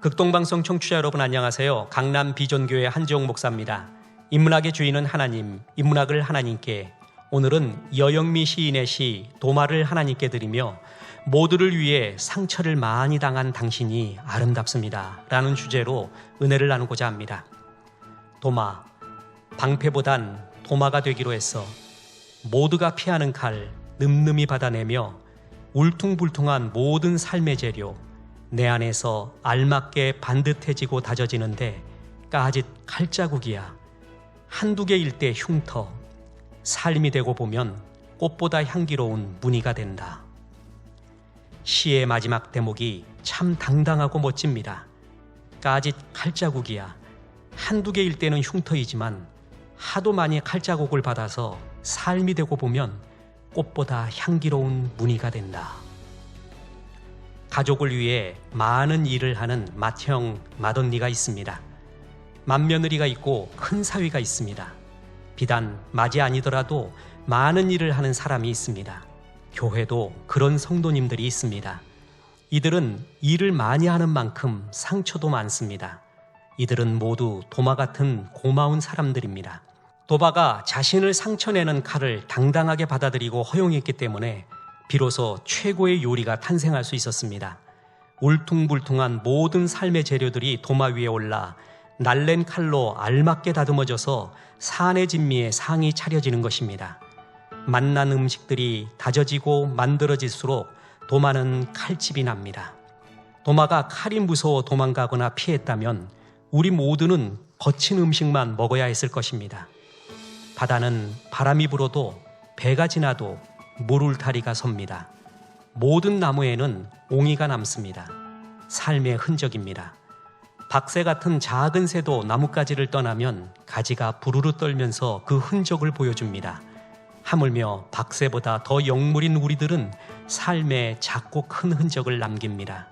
극동방송 청취자 여러분 안녕하세요. 강남 비전교회 한지용 목사입니다. 인문학의 주인은 하나님, 인문학을 하나님께 오늘은 여영미 시인의 시 도마를 하나님께 드리며 모두를 위해 상처를 많이 당한 당신이 아름답습니다. 라는 주제로 은혜를 나누고자 합니다. 도마, 방패보단 도마가 되기로 했어. 모두가 피하는 칼 늠름히 받아내며 울퉁불퉁한 모든 삶의 재료 내 안에서 알맞게 반듯해지고 다져지는데 까짓 칼자국이야. 한두 개일 때 흉터. 삶이 되고 보면 꽃보다 향기로운 무늬가 된다. 시의 마지막 대목이 참 당당하고 멋집니다. 까짓 칼자국이야. 한두 개일 때는 흉터이지만 하도 많이 칼자국을 받아서 삶이 되고 보면 꽃보다 향기로운 무늬가 된다. 가족을 위해 많은 일을 하는 맏형, 맏언니가 있습니다. 맏며느리가 있고 큰 사위가 있습니다. 비단 맏이 아니더라도 많은 일을 하는 사람이 있습니다. 교회도 그런 성도님들이 있습니다. 이들은 일을 많이 하는 만큼 상처도 많습니다. 이들은 모두 도마 같은 고마운 사람들입니다. 도바가 자신을 상처내는 칼을 당당하게 받아들이고 허용했기 때문에 비로소 최고의 요리가 탄생할 수 있었습니다. 울퉁불퉁한 모든 삶의 재료들이 도마 위에 올라 날랜 칼로 알맞게 다듬어져서 산의 진미에 상이 차려지는 것입니다. 맛난 음식들이 다져지고 만들어질수록 도마는 칼집이 납니다. 도마가 칼이 무서워 도망가거나 피했다면 우리 모두는 거친 음식만 먹어야 했을 것입니다. 바다는 바람이 불어도 배가 지나도 물 울타리가 섭니다. 모든 나무에는 옹이가 남습니다. 삶의 흔적입니다. 박새 같은 작은 새도 나뭇가지를 떠나면 가지가 부르르 떨면서 그 흔적을 보여줍니다. 하물며 박새보다 더 영물인 우리들은 삶에 작고 큰 흔적을 남깁니다.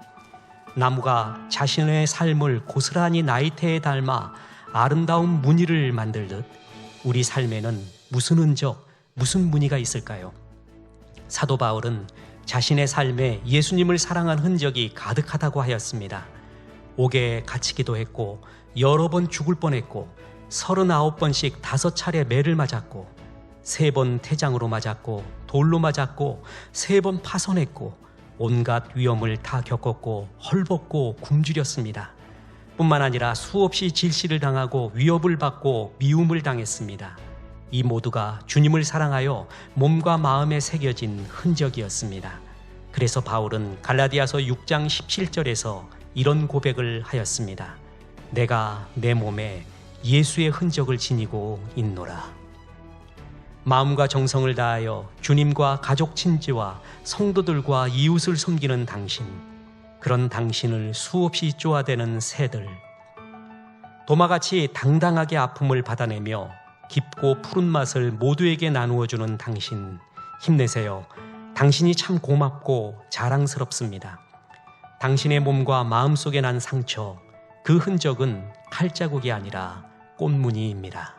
나무가 자신의 삶을 고스란히 나이테에 닮아 아름다운 무늬를 만들듯 우리 삶에는 무슨 흔적, 무슨 무늬가 있을까요? 사도 바울은 자신의 삶에 예수님을 사랑한 흔적이 가득하다고 하였습니다. 옥에 갇히기도 했고 여러 번 죽을 뻔했고 서른아홉 번씩 다섯 차례 매를 맞았고 세 번 태장으로 맞았고 돌로 맞았고 세 번 파손했고 온갖 위험을 다 겪었고 헐벗고 굶주렸습니다. 뿐만 아니라 수없이 질시를 당하고 위협을 받고 미움을 당했습니다. 이 모두가 주님을 사랑하여 몸과 마음에 새겨진 흔적이었습니다. 그래서 바울은 갈라디아서 6장 17절에서 이런 고백을 하였습니다. 내가 내 몸에 예수의 흔적을 지니고 있노라. 마음과 정성을 다하여 주님과 가족 친지와 성도들과 이웃을 섬기는 당신, 그런 당신을 수없이 쪼아대는 새들. 도마같이 당당하게 아픔을 받아내며 깊고 푸른 맛을 모두에게 나누어 주는 당신. 힘내세요. 당신이 참 고맙고 자랑스럽습니다. 당신의 몸과 마음 속에 난 상처, 그 흔적은 칼자국이 아니라 꽃무늬입니다.